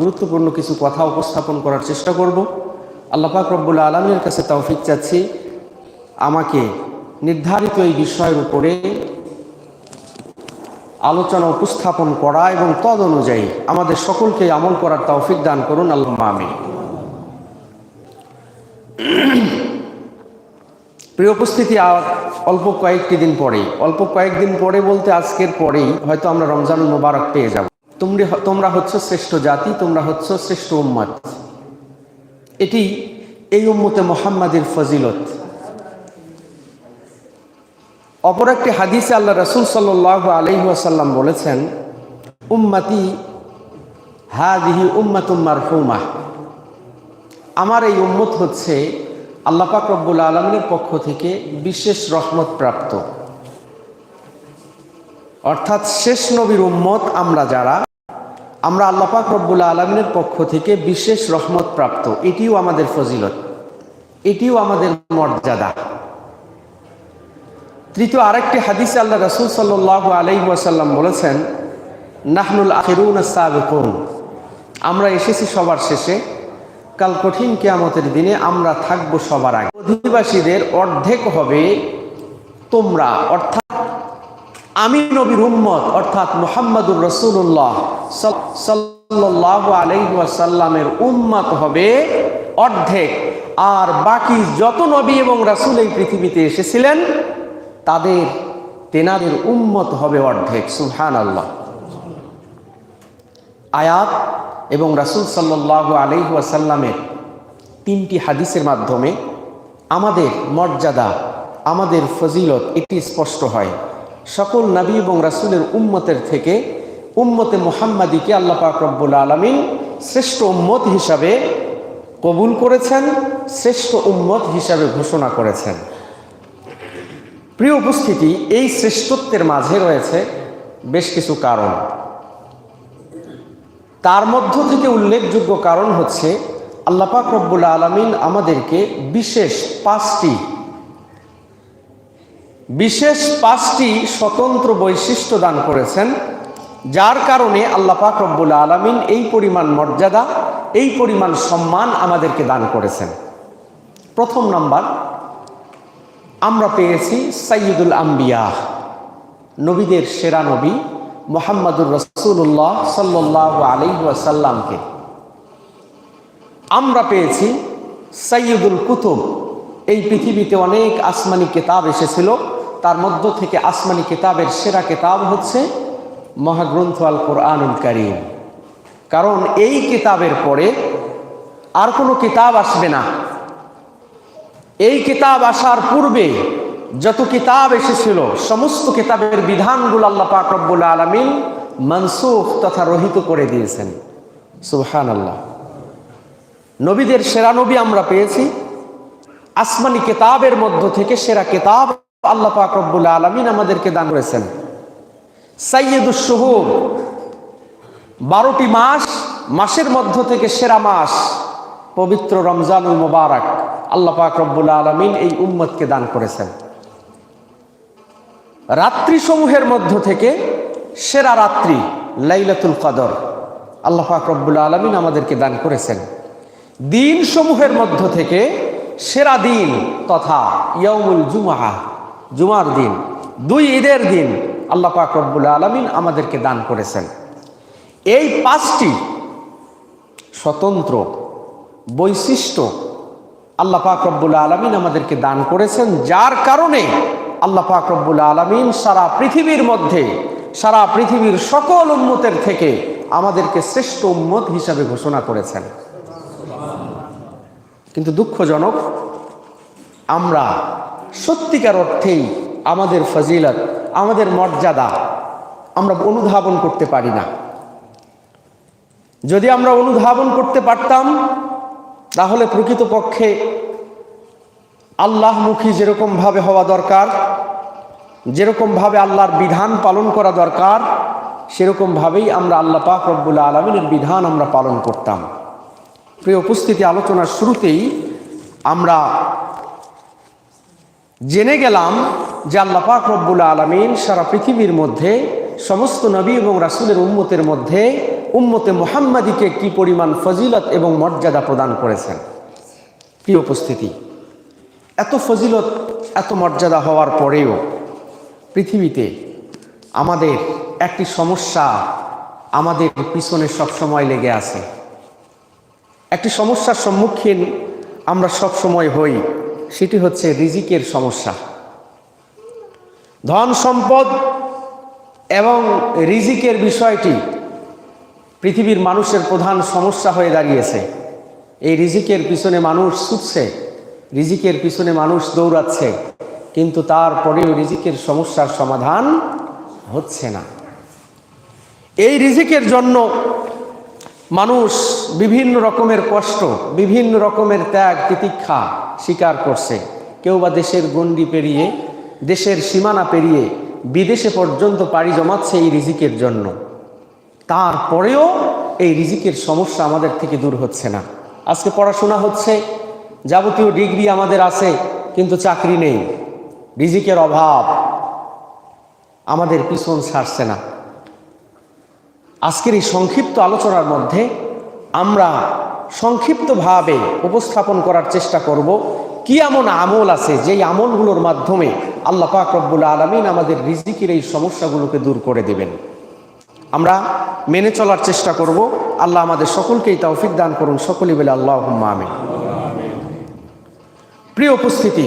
গুরুত্বপূর্ণ কিছু কথা উপস্থাপন করার চেষ্টা করব। আল্লাহ পাক রব্বুল আলমের কাছে তৌফিক চাচ্ছি। আমাকে নির্ধারিত এই বিষয়ের উপরে আলোচনা উপস্থাপন করা এবং তদ অনুযায়ী আমাদের সকলকে আমল করার তৌফিক দান করুন। আল্লাহ আমি প্রিয় উপস্থিতি আর অল্প কয়েকটি দিন পরেই, অল্প কয়েকদিন পরে বলতে আজকের পরেই হয়তো আমরা রমজানুল মোবারক পেয়ে যাব। তোমরা তোমরা হচ্ছ শ্রেষ্ঠ জাতি, তোমরা হচ্ছ শ্রেষ্ঠ উম্মত এটি এই উম্মতে মোহাম্মদের ফজিলত। অপর একটি হাদিসে আল্লাহ রসুল সাল্লাহ আলহিহাসাল্লাম বলেছেন, উম্মাতি হা হাদিহি উম্মাতুম্মার হুমা আমার এই উম্মত হচ্ছে আল্লাহ পাক রব্বুল আলমিনের পক্ষ থেকে বিশেষ রহমত প্রাপ্ত। অর্থাৎ শেষ নবীর উম্মত আমরা যারা আমরা আল্লাহ পাক রব্বুল আলমিনের পক্ষ থেকে বিশেষ রহমত প্রাপ্ত। এটিও আমাদের ফজিলত। এটিও আমাদের মর্যাদা। তৃতীয় আরেকটি হাদিস আল্লাহ রসুল সাল্লাহ আলাই ওয়াসাল্লাম বলেছেন, নাহনুল আখিরুন সাবেকুন। আমরা এসেছি সবার শেষে। কাল কঠিন কেয়ামতের দিনে আমরা থাকব সবার আগে। অধিবাসীদের অর্ধেক হবে তোমরা, অর্থাৎ আমি নবীর উম্মত, অর্থাৎ মোহাম্মদুর রসুল্লাহ সাল্লাহ আলাইসাল্লামের উম্মত হবে অর্ধেক। আর বাকি যত নবী এবং রাসুল এই পৃথিবীতে এসেছিলেন, তাদের, তেনাদের উম্মত হবে অর্ধেক সুহান আল্লাহ আয়াত এবং রাসুল সাল্লাহ আলহিহাসাল্লামের তিনটি হাদিসের মাধ্যমে আমাদের মর্যাদা, আমাদের ফজিলত, এটি স্পষ্ট হয়। সকল নাবী এবং রাসুলের উম্মতের থেকে উম্মতে মোহাম্মদীকে আল্লাহ পাক রব্বুল আলমিন শ্রেষ্ঠ উম্মত হিসাবে কবুল করেছেন, শ্রেষ্ঠ উম্মত হিসাবে ঘোষণা করেছেন। প্রিয় উপস্থিতি, এই শ্রেষ্ঠত্বের মাঝে রয়েছে বেশ কিছু কারণ। তার মধ্য থেকে উল্লেখযোগ্য কারণ হচ্ছে আল্লাপাক রব্বুল আলমিন আমাদেরকে বিশেষ পাঁচটি বিশেষ পাঁচটি স্বতন্ত্র বৈশিষ্ট্য দান করেছেন, যার কারণে আল্লাপাক রব্বুল আলমিন এই পরিমাণ মর্যাদা, এই পরিমাণ সম্মান আমাদেরকে দান করেছেন। প্রথম নাম্বার, আমরা পেয়েছি সাইয়দুল আম্বিয়া, নবীদের সেরা নবী মোহাম্মদুর রসুল্লাহ সাল্লাহ আলিহাসাল্লামকে আমরা পেয়েছি সৈয়দুল কুতুব, এই পৃথিবীতে অনেক আসমানি কেতাব এসেছিল তার মধ্য থেকে আসমানি কেতাবের সেরা কেতাব হচ্ছে মহাগ্রন্থ আল কোরআনুল করিম। কারণ এই কিতাবের পরে আর কোনো কিতাব আসবে না। এই কিতাব আসার পূর্বে যত কিতাব এসেছিল, সমস্ত কিতাবের বিধানগুলো আল্লাহ পাক রব্বুল আলমিন মনসুখ তথা রহিত করে দিয়েছেন। সুবহান আল্লাহ নবীদের সেরা নবী আমরা পেয়েছি। আসমানি কেতাবের মধ্য থেকে সেরা কেতাব আল্লাহ পাক রব্বুল আলমিন আমাদেরকে দান করেছেন। সাইয়দুস শহুর, বারোটি মাস, মাসের মধ্য থেকে সেরা মাস, পবিত্র রমজানুল মোবারক, আল্লাহ পাক রব্বুল আলমিন এই উম্মতকে দান করেছেন। রাত্রি সমূহের মধ্য থেকে সেরা রাত্রি লাইলাতুল কদর, আল্লাহ পাক রব্বুল আলমিন আমাদেরকে দান করেছেন। দিন সমূহের মধ্য থেকে সেরা দিন তথা ইয়মুল জুমাহা জুমার দিন, দুই ঈদের দিন আল্লাহ পাক রব্বুল আলমিন আমাদেরকে দান করেছেন। এই পাঁচটি স্বতন্ত্র বৈশিষ্ট্য আল্লাহ পাক রব্বুল আলমিন আমাদেরকে দান করেছেন, যার কারণে আল্লাহ পাক রব্বুল আলমিন সারা পৃথিবীর মধ্যে, সারা পৃথিবীর সকল উন্মতের থেকে আমাদেরকে শ্রেষ্ঠ উন্মত হিসাবে ঘোষণা করেছেন। কিন্তু দুঃখজনক, আমরা সত্যিকার অর্থেই আমাদের ফজিলত, আমাদের মর্যাদা আমরা অনুধাবন করতে পারি না। যদি আমরা অনুধাবন করতে পারতাম, তাহলে প্রকৃতপক্ষে আল্লাহমুখী যেরকমভাবে হওয়া দরকার, যেরকমভাবে আল্লাহর বিধান পালন করা দরকার, সেরকমভাবেই আমরা আল্লাহ পাক রব্বুল আলমিনের বিধান আমরা পালন করতাম। প্রিয় উপস্থিতি আলোচনার শুরুতেই আমরা জেনে গেলাম যে আল্লাহ পাক রব্বুল আলমিন সারা পৃথিবীর মধ্যে, সমস্ত নবী এবং রাসুলের উম্মতের মধ্যে উম্মতে মোহাম্মদীকে কি পরিমাণ ফজিলত এবং মর্যাদা প্রদান করেছেন? কি উপস্থিতি? এত ফজিলত, এত মর্যাদা হওয়ার পরেও পৃথিবীতে আমাদের একটি সমস্যা আমাদের পিছনে সবসময় লেগে আছে। একটি সমস্যার সম্মুখীন আমরা সব সময় হই। সেটি হচ্ছে রিজিকের সমস্যা। ধন সম্পদ এবং রিজিকের বিষয়টি পৃথিবীর মানুষের প্রধান সমস্যা হয়ে দাঁড়িয়েছে। এই রিজিকের পিছনে মানুষ ছুটছে, রিজিকের পিছনে মানুষ দৌড়াচ্ছে, কিন্তু তারপরেও রিজিকের সমস্যার সমাধান হচ্ছে না। এই রিজিকের জন্য মানুষ বিভিন্ন রকমের কষ্ট, বিভিন্ন রকমের ত্যাগ, তিতিক্ষা স্বীকার করছে। কেউ বা দেশের গণ্ডি পেরিয়ে, দেশের সীমানা পেরিয়ে বিদেশে পর্যন্ত পাড়ি জমাচ্ছে এই রিজিকের জন্য। তারপরেও এই রিজিকের সমস্যা আমাদের থেকে দূর হচ্ছে না। আজকে পড়াশোনা হচ্ছে, যাবতীয় ডিগ্রি আমাদের আছে, কিন্তু চাকরি নেই। রিজিকের অভাব আমাদের পিছন ছাড়ছে না। আজকের এই সংক্ষিপ্ত আলোচনার মধ্যে আমরা সংক্ষিপ্তভাবে উপস্থাপন করার চেষ্টা করব, কি এমন আমল আছে যেই আমলগুলোর মাধ্যমে আল্লাহ পাক রব্বুল আলমিন আমাদের রিজিকের এই সমস্যাগুলোকে দূর করে দেবেন। আমরা মেনে চলার চেষ্টা করব, আল্লাহ আমাদের সকলকেই তৌফিক দান করুন, সকলে বলে আল্লাহ আমিন। প্রিয় উপস্থিতি,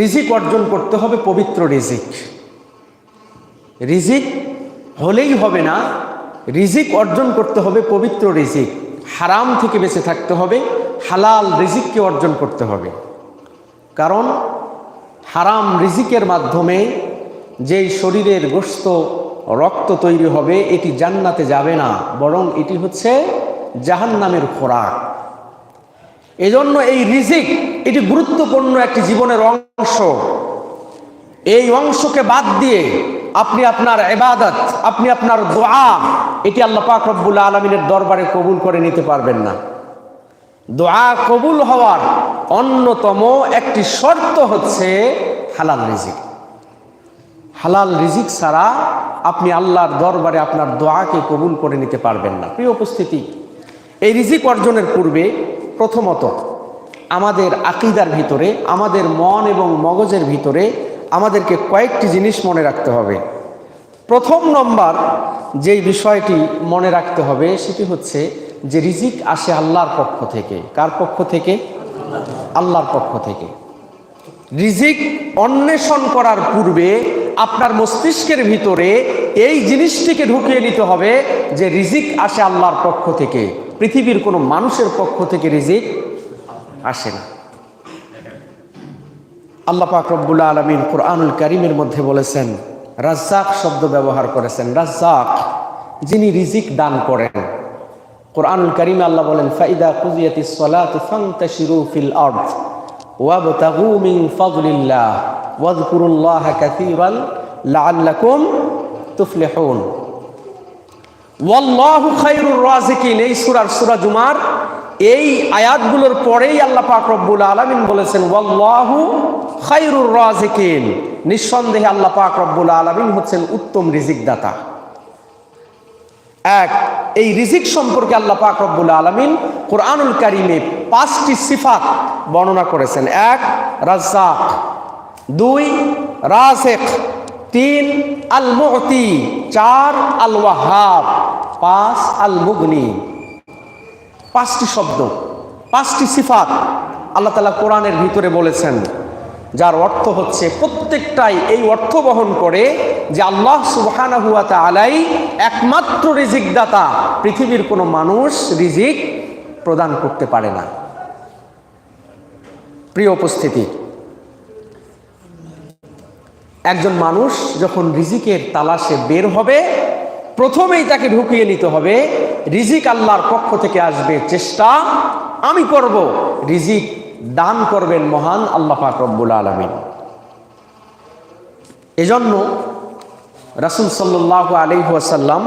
রিজিক অর্জন করতে হবে পবিত্র রিজিক। রিজিক হলেই হবে না রিজিক অর্জন করতে হবে, পবিত্র রিজিক। হারাম থেকে বেঁচে থাকতে হবে, হালাল রিজিককে অর্জন করতে হবে। কারণ হারাম রিজিকের মাধ্যমে যেই শরীরের গোস্ত রক্ত তৈরি হবে, এটি জান্নাতে যাবে না। বরং এটি হচ্ছে জাহান্নামের খোরাক। এজন্য এই রিজিক, এটি গুরুত্বপূর্ণ একটি জীবনের অংশ। এই অংশকে বাদ দিয়ে আপনি আপনার এবাদত আপনি আপনার দোয়া এটি আল্লাহ পাক রব্বুল আলমিনের দরবারে কবুল করে নিতে পারবেন না। দোয়া কবুল হওয়ার অন্যতম একটি শর্ত হচ্ছে হালাল রিজিক। হালাল রিজিক ছাড়া আপনি আল্লাহর দরবারে আপনার দোয়াকে কবুল করে নিতে পারবেন না। প্রিয় উপস্থিতি, এই রিজিক অর্জনের পূর্বে প্রথমত আমাদের আকিদার ভিতরে, আমাদের মন এবং মগজের ভিতরে আমাদেরকে কয়েকটি জিনিস মনে রাখতে হবে। প্রথম নম্বর যেই বিষয়টি মনে রাখতে হবে সেটি হচ্ছে যে রিজিক আসে আল্লাহর পক্ষ থেকে। কার পক্ষ থেকে? আল্লাহর পক্ষ থেকে। রিজিক অন্বেষণ করার পূর্বে আপনার মস্তিষ্কের ভিতরে এই জিনিসটিকে ঢুকিয়ে নিতে হবে যে রিজিক আসে আল্লাহর পক্ষ থেকে। পৃথিবীর কোনো মানুষের পক্ষ থেকে রিজিক আসে না। আল্লাহ পাক আলমিন কোরআনুল করিমের মধ্যে বলেছেন রাজ্জাক শব্দ ব্যবহার করেছেন। রাজ্জাক, যিনি রিজিক দান করেন। কোরআনুল করিমে আল্লাহ বলেন, ফাইদা কুজিয়াতি সলাত ফান্তাশিরু ফিল আরদ ওয়াবতাগু মিন ফাদলিল্লাহ ওয়াজকুরুল্লাহ কাসীরান লাআল্লাকুম তুফলিহুন। ওয়াল্লাহু খায়রুর রাজিকিন। এই সূরার সূরা জুমার এই আয়াতগুলোর পরেই আল্লাহ পাক রব্বুল আলামিন বলেছেন, ওয়াল্লাহু রাজিকিন। নিঃসন্দেহে আল্লাহ পাক রব্বুল আলামিন হচ্ছেন উত্তম রিজিক দাতা এক, এই রিজিক সম্পর্কে আল্লাহ পাক রব্বুল আলামিন কোরআনুল কারিমে পাঁচটি সিফাত বর্ণনা করেছেন। এক, রাজ্জাক। দুই, রাজেক। তিন আল মুহতি চার আল ওয়াহাব পাঁচ আল মুগনি পাঁচটি শব্দ, পাঁচটি সিফাত আল্লাহ তালা কোরআনের ভিতরে বলেছেন, যার অর্থ হচ্ছে প্রত্যেকটাই এই অর্থ বহন করে যে আল্লাহ সুবহানা হুয়া আলাই একমাত্র রিজিকদাতা, পৃথিবীর কোনো মানুষ রিজিক প্রদান করতে পারে না। প্রিয় উপস্থিতি, একজন মানুষ যখন রিজিকের তালাশে বের হবে প্রথমেই তাকে ঢুকিয়ে নিতে হবে। রিজিক আল্লাহর পক্ষ থেকে আসবে চেষ্টা। আমি করব। রিজিক দান করবেন মহান আল্লাহ পাক রব্বুল আলমিন। এজন্য রাসুল সাল্লাহ আলিহাসাল্লাম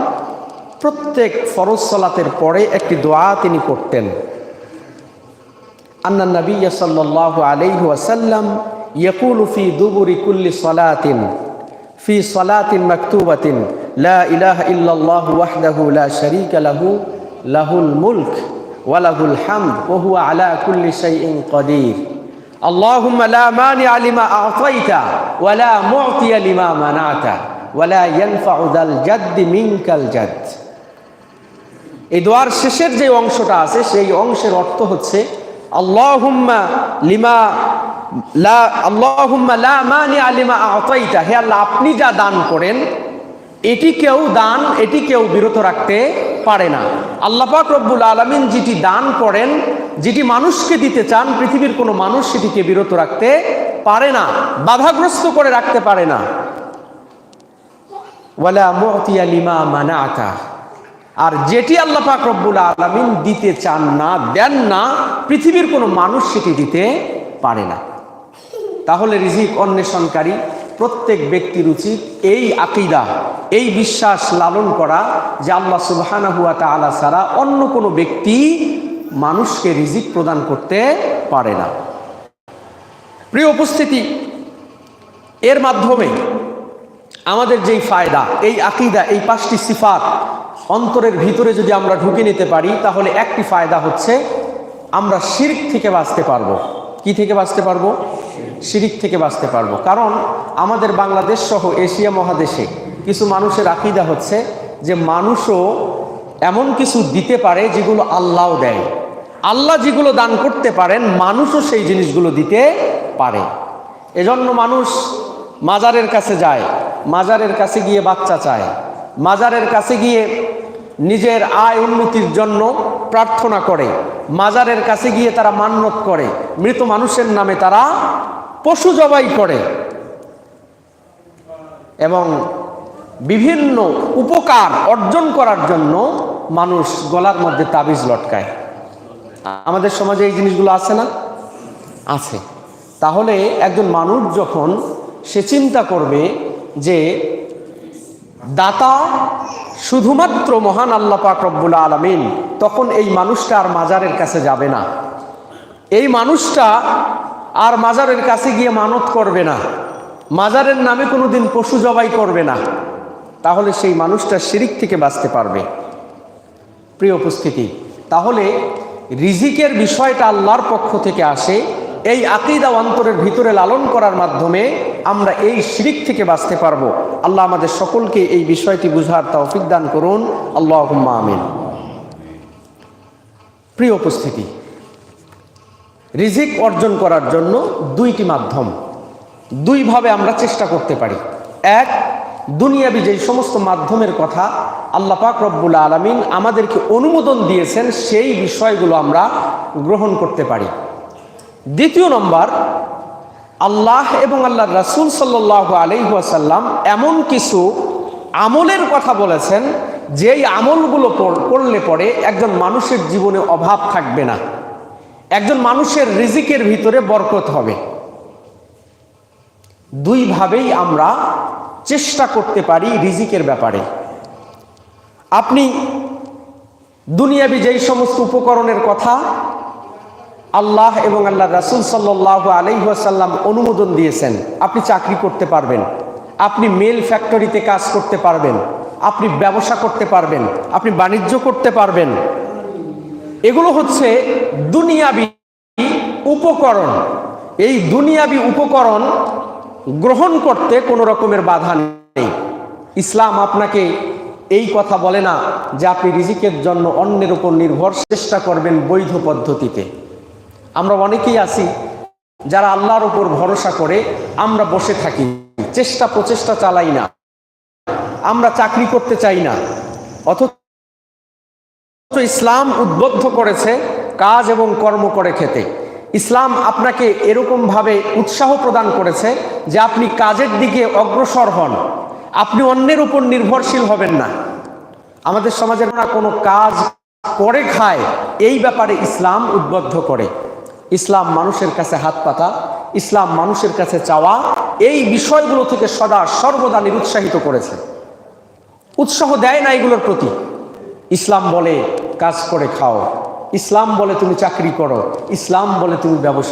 প্রত্যেক ফরজ সলাতের পরে একটি দোয়া তিনি করতেন। আন্না নবী সাল্লাহ আলাইহি ওয়াসাল্লাম ইয়াকুলু ফি দুবুরি কুল্লি সলাতিন, ফি সলাতিন মাকতুবাতিন লা ইলাহা ইল্লাল্লাহু ওয়াহদাহু লা শারীকা লাহু লাহুল মুলক ওয়া লাহুল হামদ ওয়া হুয়া আলা কুল্লি শাইইন কাদির اللهم لا مانع لما أعطيت ولا معطي لما منعت ولا ينفع ذا الجد منك الجد এই দোয়ার শেষের যে অংশটা আছে সেই অংশের অর্থ হচ্ছে আল্লাহুম্মা লিমা লা আল্লাহুম্মা লা মানি আলিমা আতাইতা হে আল্লাহ আপনি যা দান করেন এটি কেউ দান, এটি কেউ বিরত রাখতে পারে না। আল্লাহ পাক রব্বুল আলামিন যেটি দান করেন, যেটি মানুষকে দিতে চান, পৃথিবীর কোনো মানুষ সেটিকে বিরত রাখতে পারে না, বাধাগ্রস্ত করে রাখতে পারে না। মুতিয়া লিমা আর যেটি আল্লাহ পাক রব্বুল আলামিন দিতে চান না, দেন না, পৃথিবীর কোনো মানুষ সেটি দিতে পারে না। তাহলে রিজিক অন্বেষণকারী প্রত্যেক ব্যক্তির উচিত এই আকিদা, এই বিশ্বাস লালন করা যে আল্লাহ সুবহানাহু ওয়া তাআলা ছাড়া অন্য কোনো ব্যক্তি মানুষকে রিজিক প্রদান করতে পারে না। প্রিয় উপস্থিতি, এর মাধ্যমে আমাদের যেই ফায়দা, এই আকিদা, এই পাঁচটি সিফাত অন্তরের ভিতরে যদি আমরা ঢুকে নিতে পারি, তাহলে একটি ফায়দা হচ্ছে আমরা শিরিক থেকে বাঁচতে পারব। কি থেকে বাঁচতে পারব? শিরিক থেকে বাঁচতে পারব। কারণ আমাদের বাংলাদেশ সহ এশিয়া মহাদেশে কিছু মানুষের আকিদা হচ্ছে যে মানুষও এমন কিছু দিতে পারে যেগুলো আল্লাহও দেয়। আল্লাহ যেগুলো দান করতে পারেন, মানুষও সেই জিনিসগুলো দিতে পারে। এজন্য মানুষ মাজারের কাছে যায়, মাজারের কাছে গিয়ে বাচ্চা চায়, মাজারের কাছে গিয়ে নিজের আয় উন্নতির জন্য প্রার্থনা করে, মাজারের কাছে গিয়ে তারা মান্যত করে, মৃত মানুষের নামে তারা পশু জবাই করে এবং বিভিন্ন উপকার অর্জন করার জন্য মানুষ গলার মধ্যে তাবিজ লটকায়। আমাদের সমাজে এই জিনিসগুলো আছে না? আছে। তাহলে একজন মানুষ যখন সে চিন্তা করবে যে দাতা শুধুমাত্র মহান আল্লাহ পাক রব্বুল আলমিন, তখন এই মানুষটা আর মাজারের কাছে যাবে না। এই মানুষটা আর মাজারের কাছে গিয়ে মানত করবে না। মাজারের নামে কোনোদিন পশু জবাই করবে না। তাহলে সেই মানুষটা শিরিক থেকে বাঁচতে পারবে। প্রিয় উপস্থিতি, তাহলে রিজিকের বিষয়টা আল্লাহর পক্ষ থেকে আসে, এই আকিদা অন্তরের ভিতরে লালন করার মাধ্যমে আমরা এই শিরিক থেকে বাঁচতে পারব। আল্লাহ আমাদের সকলকে এই বিষয়টি বুঝার তৌফিক দান করুন। আল্লাহ আমিন। প্রিয় উপস্থিতি রিজিক অর্জন করার জন্য দুইটি মাধ্যম। দুইভাবে আমরা চেষ্টা করতে পারি। এক, দুনিয়াবি যেই সমস্ত মাধ্যমের কথা আল্লাহ পাক রব্বুল আলমিন আমাদেরকে অনুমোদন দিয়েছেন, সেই বিষয়গুলো আমরা গ্রহণ করতে পারি। দ্বিতীয় নম্বর, আল্লাহ এবং আল্লাহ রাসুল সাল্লাহ আলহাসাল্লাম এমন কিছু আমলের কথা বলেছেন, যেই আমলগুলো করলে পরে একজন মানুষের জীবনে অভাব থাকবে না। একজন মানুষের রিজিকের ভিতরে বরকত হবে। দুইভাবেই আমরা চেষ্টা করতে পারি রিজিকের ব্যাপারে। আপনি দুনিয়াবি যেই সমস্ত উপকরণের কথা আল্লাহ এবং আল্লাহ রাসুল সাল্লাহ আলহাসাল্লাম অনুমোদন দিয়েছেন, আপনি চাকরি করতে পারবেন, আপনি মেল ফ্যাক্টরিতে কাজ করতে পারবেন, আপনি ব্যবসা করতে পারবেন, আপনি বাণিজ্য করতে পারবেন এগুলো হচ্ছে দুনিয়াবি উপকরণ। এই দুনিয়াবি উপকরণ গ্রহণ করতে কোনো রকমের বাধা নেই। ইসলাম আপনাকে এই কথা বলে না যে আপনি রিজিকের জন্য অন্যের উপর নির্ভর চেষ্টা করবেন বৈধ পদ্ধতিতে। আমরা অনেকেই আছি যারা আল্লাহর উপর ভরসা করে আমরা বসে থাকি, চেষ্টা প্রচেষ্টা চালাই না, আমরা চাকরি করতে চাই না, অথচ ইসলাম উদ্বুদ্ধ করেছে কাজ এবং কর্ম করে খেতে। ইসলাম আপনাকে এরকমভাবে উৎসাহ প্রদান করেছে যে আপনি কাজের দিকে অগ্রসর হন। আপনি অন্যের উপর নির্ভরশীল হবেন না। আমাদের সমাজের না কোনো কাজ করে খায়, এই ব্যাপারে ইসলাম উদ্বুদ্ধ করে। ইসলাম মানুষের কাছে হাত পাতা, ইসলাম মানুষের কাছে চাওয়া, এই বিষয়গুলো থেকে সদা সর্বদা নিরুৎসাহিত করেছে। উৎসাহ দেয় না এগুলোর প্রতি। ইসলাম বলে কাজ করে খাও। ইসলাম বলে তুমি চাকরি করো। ইসলাম বলে তুমি ব্যবসা